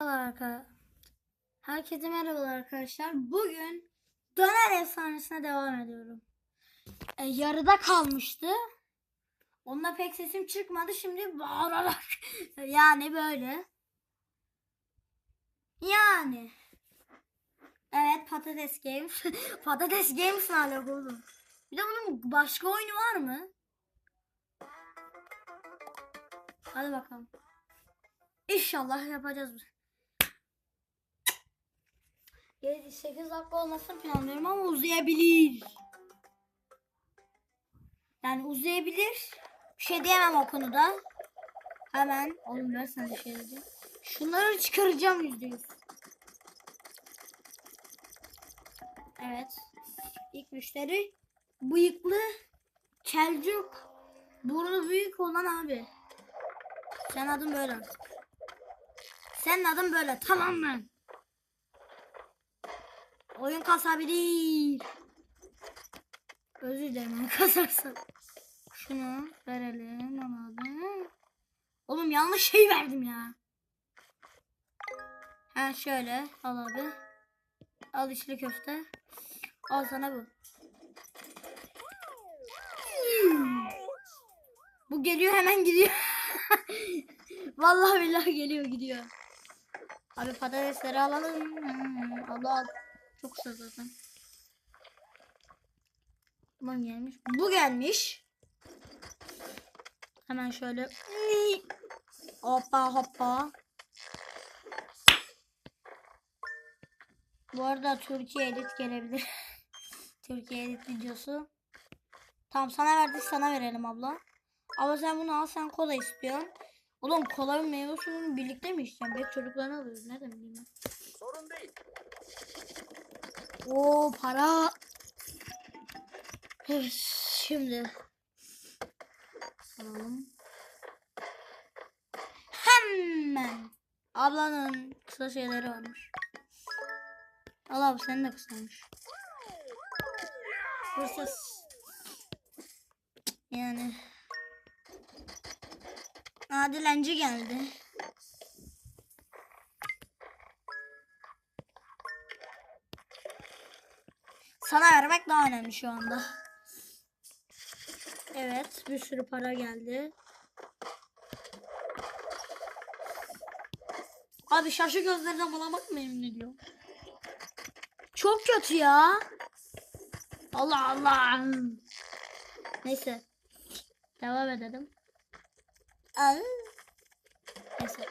Merhaba Herkese merhabalar arkadaşlar. Bugün döner efsanesine devam ediyorum. E, yarıda kalmıştı. Onunla pek sesim çıkmadı. Şimdi bağırarak. yani böyle. Yani. Evet Patates Games. Patates Games ne alaka? Bir de bunun başka oyunu var mı? Hadi bakalım. İnşallah yapacağız. 7-8 dakika olmasını planlıyorum ama uzayabilir. Yani uzayabilir. Bir şey diyemem o konuda. Hemen oğlum ben sana bir şey diyeceğim. Şunları çıkaracağım yüzde yüz. Evet. İlk müşteri bıyıklı kelcuk burnu büyük olan abi. Sen adın böyle. Senin adın böyle tamam mı? Oyun kasabilir. Özür dilerim kasarsan. Şunu verelim ona da. Oğlum yanlış şey verdim ya. Ha şöyle al abi. Al içli köfte. Al sana bu. Bu geliyor hemen gidiyor. Vallahi billahi geliyor gidiyor. Abi patatesleri alalım. Hmm, al al. Çok kısa zaten. Tamam gelmiş. Bu gelmiş. Hemen şöyle. Hoppa hoppa. Bu arada Türkiye edit gelebilir. Türkiye edit videosu. Tamam sana verdik sana verelim abla. Ama sen bunu al sen kola istiyorsun. Oğlum kola ve meyve suyunu birlikte mi içeceğim? Belki çocuklarına alırız. Ne bileyim ben. Sorun değil. Oo para. Evet şimdi. Alalım. Hemen. Ablanın kısa şeyleri varmış. Al abi senin de kısalmış. Hırsız. Yani. Adilenci geldi. Sana vermek daha önemli şu anda. Evet, bir sürü para geldi. Abi şaşı gözlerine bana bakmayın ne diyor. Çok kötü ya. Allah Allah. Neyse. Devam edelim. Aa. Neyse.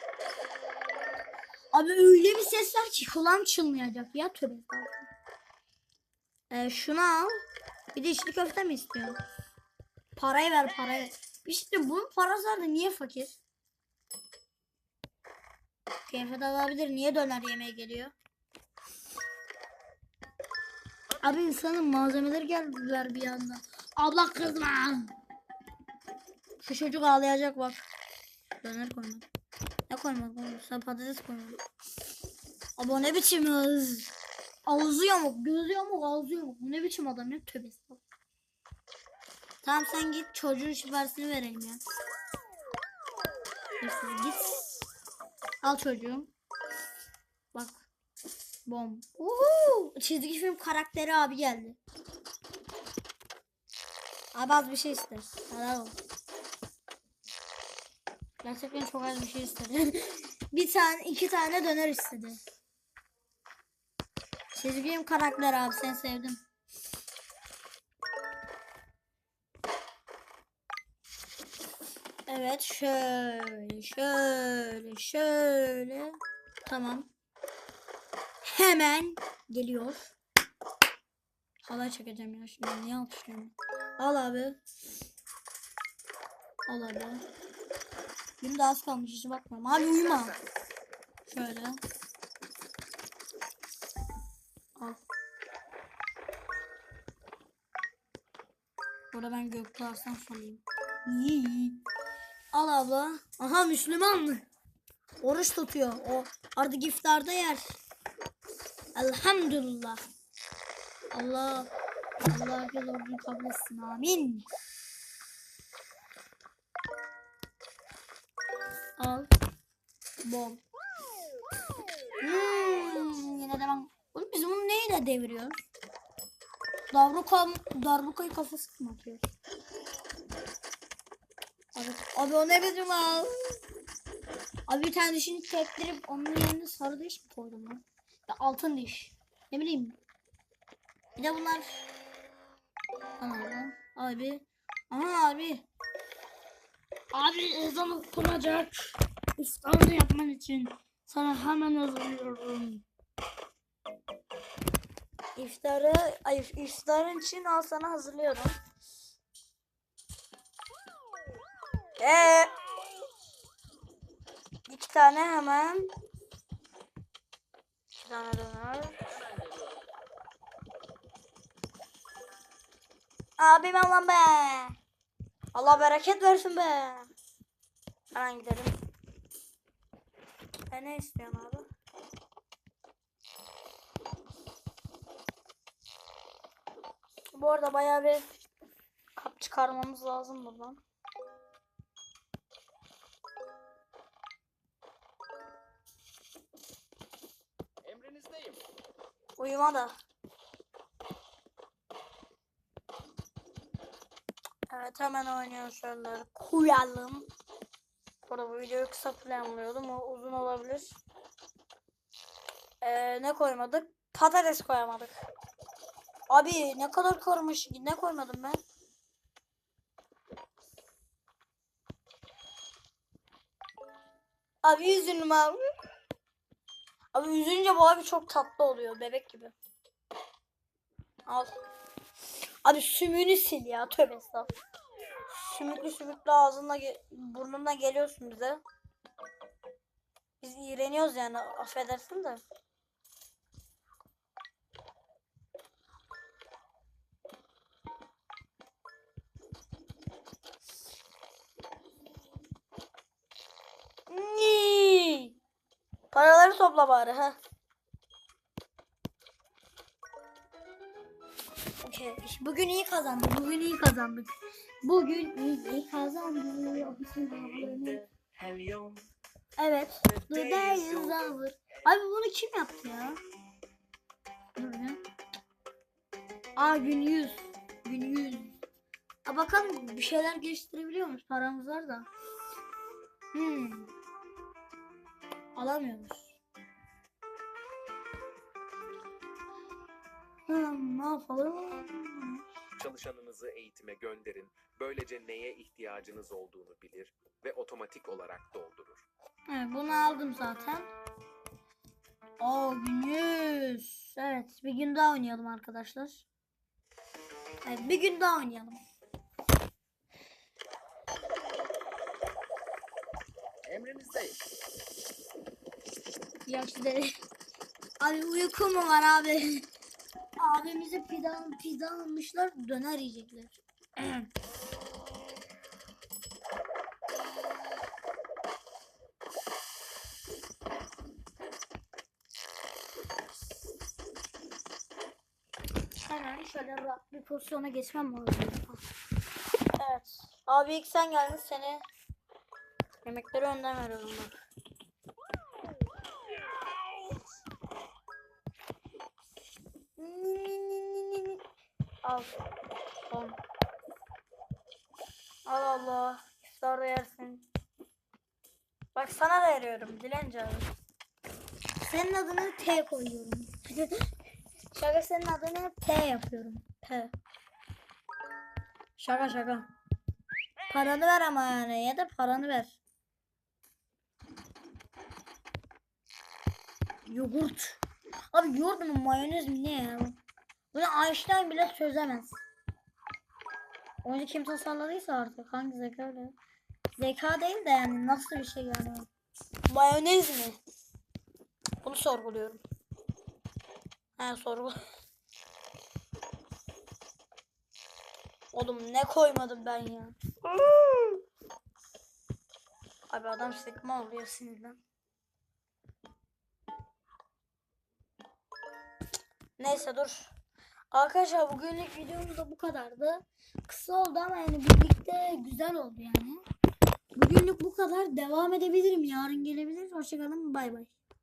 Abi öyle bir sesler ki kulağım çınlayacak ya tövbe. Ee, şunu al. Bir de içli köfte mi istiyorsun? Parayı ver parayı. İşte bunun parası var da niye fakir? Kıyafet alabilir. Niye döner yemeğe geliyor? Abi insanın malzemeleri geldiler bir anda. Abla kızma. Şu çocuk ağlayacak bak. Döner koymadı. Ne oğlum? Sen patates koymadın. Abi ne biçim hız? Ağzı yamuk, gözü yamuk, ağzı yamuk. Bu ne biçim adam ya? Tövbe. Tamam sen git çocuğun şifresini vereyim ya. Hırsız git. Al çocuğum. Bak. Bom. Uhu! Çizgi film karakteri abi geldi. Abi az bir şey iste. Helal olsun. Gerçekten çok az bir şey istedi. bir tane, iki tane döner istedi. Çizgi film karakter abi sen sevdim. Evet şöyle şöyle şöyle. Tamam. Hemen geliyor. Halay çekeceğim ya şimdi niye alkışlıyorum? Al abi. Al abi. Benim de az kalmış hiç bakmıyorum. Abi uyuma. Şöyle. Burada ben Göktuğ Arslan sanayım. İyi. Al abla. Aha Müslüman mı? Oruç tutuyor. O artık iftarda yer. Elhamdülillah. Allah Allah herkes orucunu kabul etsin. Amin. Al. Bom. ben... Oğlum biz bunu neyle deviriyoruz? Darbuka, darbukayı kafası mı atıyoruz? Abi, abi o ne bizim abi? Abi bir tane dişini tektirip onun yerine sarı diş mi koydum lan? Ya altın diş. Ne bileyim. Bir de bunlar. Ana abi. Aha abi. Abi ezan okunacak. İftarını yapman için sana hemen hazırlıyorum. İftarı, ay, iftarın için al sana hazırlıyorum. Ee, iki tane hemen. İki tane döner. Abim Allah'ım be. Allah bereket versin be. Hemen gidelim. E ne istiyorsun abi? Bu arada bayağı bir kap çıkarmamız lazım buradan. Emrinizdeyim. Uyuma da. Evet hemen oynuyor şöyle koyalım. Burada bu videoyu kısa planlıyordum. O uzun olabilir. Ee, ne koymadık? Patates koyamadık. Abi ne kadar koymuş? Ne koymadım ben? Abi üzülüm abi. Abi üzünce bu abi çok tatlı oluyor. Bebek gibi. Al. Abi sümüğünü sil ya. Tövbe estağfurullah. Sümüklü sümüklü ağzınla ge- burnunla geliyorsun bize. Biz iğreniyoruz yani affedersin de. Topla bari ha. Okey. Bugün iyi kazandık. Bugün iyi kazandık. Bugün iyi kazandık. Evet. The day is over. Abi bunu kim yaptı ya? Ya. Aa gün 100. Gün 100. Aa, bakalım bir şeyler geliştirebiliyor muyuz? Paramız var da. Hmm. Alamıyoruz. Hmm, ne yapalım? Çalışanınızı eğitime gönderin. Böylece neye ihtiyacınız olduğunu bilir ve otomatik olarak doldurur. Evet bunu aldım zaten. Oo gün 100. Evet bir gün daha oynayalım arkadaşlar. Evet bir gün daha oynayalım. Emrinizdeyim. Yaşlı Abi uyku mu var abi? Abimize pide, pide almışlar döner yiyecekler. Hemen şöyle rahat bir pozisyona geçmem lazım. Evet. Abi ilk sen geldin seni. Yemekleri önden veriyorum bak. Al. Son. Al Allah. İftarda yersin. Bak sana da veriyorum dilenci abi. Senin adını T koyuyorum. Şaka senin adını P yapıyorum. P. Şaka şaka. Paranı ver ama yani ya da paranı ver. Yoğurt. Abi yoğurt mu mayonez mi ne ya? Bunu Einstein bile çözemez. Onu kim tasarladıysa artık hangi zeka öyle. Zeka değil de yani nasıl bir şey yani. Mayonez mi? Bunu sorguluyorum. He sorgu. Oğlum ne koymadım ben ya. Abi adam sıkma oluyor sinirden. Neyse dur. Arkadaşlar bugünlük videomuz da bu kadardı. Kısa oldu ama yani birlikte güzel oldu yani. Bugünlük bu kadar. Devam edebilirim. Yarın gelebilir. Hoşçakalın. Bay bay.